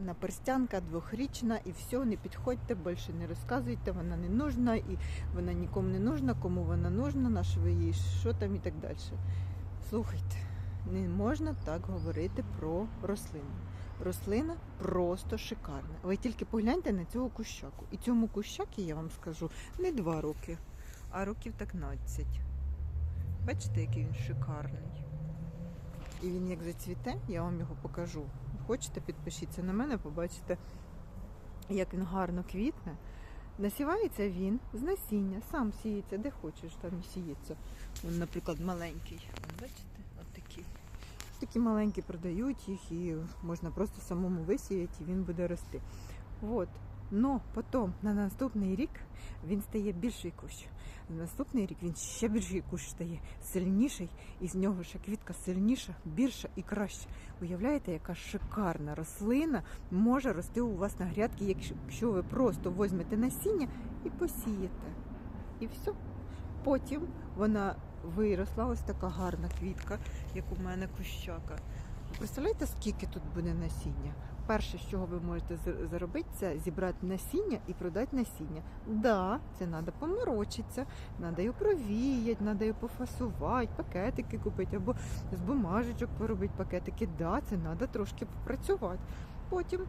наперстянка двохрічна і все, не підходьте, більше не розказуйте, вона не нужна і вона нікому не нужна, кому вона нужна, на що ви їй, що там і так далі. Слухайте, не можна так говорити про рослину. Рослина просто шикарна. Ви тільки погляньте на цього кущаку. І цьому кущаки, я вам скажу, не два роки, а років так 15. Бачите, який він шикарний. І він як зацвіте, я вам його покажу. Хочете, підпишіться на мене, побачите, як він гарно квітне. Насівається він з насіння, сам сіється, де хочеш, там і сіється. Він, наприклад, маленький. Бачите, Бачите, от. Такі маленькі продають їх і можна просто самому висіяти, і він буде рости. От. Но потім на наступний рік він стає більший кущ. На наступний рік він ще більший кущ стає, сильніший, і з нього ще квітка сильніша, більша і краща. Уявляєте, яка шикарна рослина може рости у вас на грядці, якщо ви просто візьмете насіння і посієте. І все. Потім вона виросла, ось така гарна квітка, як у мене кущака. Представляєте, скільки тут буде насіння? Перше, з чого ви можете заробити, це зібрати насіння і продати насіння. Да, це треба поморочитися, треба його провіяти, треба його пофасувати, пакетики купити або з бумажечок поробити пакетики. Да, це треба трошки попрацювати. Потім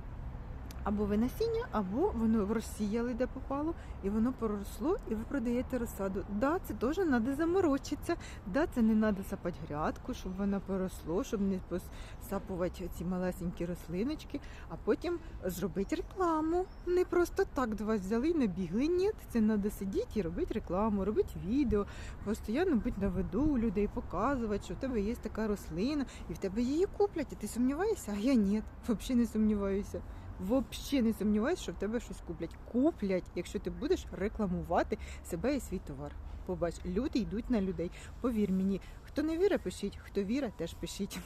або ви насіння, або воно розсіяли, де попало, і воно проросло, і ви продаєте розсаду. Да, це теж треба заморочитися. Да, це не треба сапати грядку, щоб воно поросло, щоб не посапувати ці малесенькі рослиночки, а потім зробити рекламу. Не просто так до вас взяли набігли. Ні, це треба сидіти і робити рекламу, робити відео, постійно бути на виду у людей, показувати, що в тебе є така рослина, і в тебе її куплять. І ти сумніваєшся? А я ні, взагалі не сумніваюся. Взагалі не сумніваюся, що в тебе щось куплять. Куплять, якщо ти будеш рекламувати себе і свій товар. Побач, люди йдуть на людей. Повір мені, хто не віра, пишіть, хто віра, теж пишіть.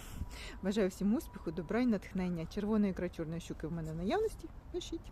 Бажаю всім успіху, добра і натхнення. Червоної крачурної щуки в мене наявності. Пишіть.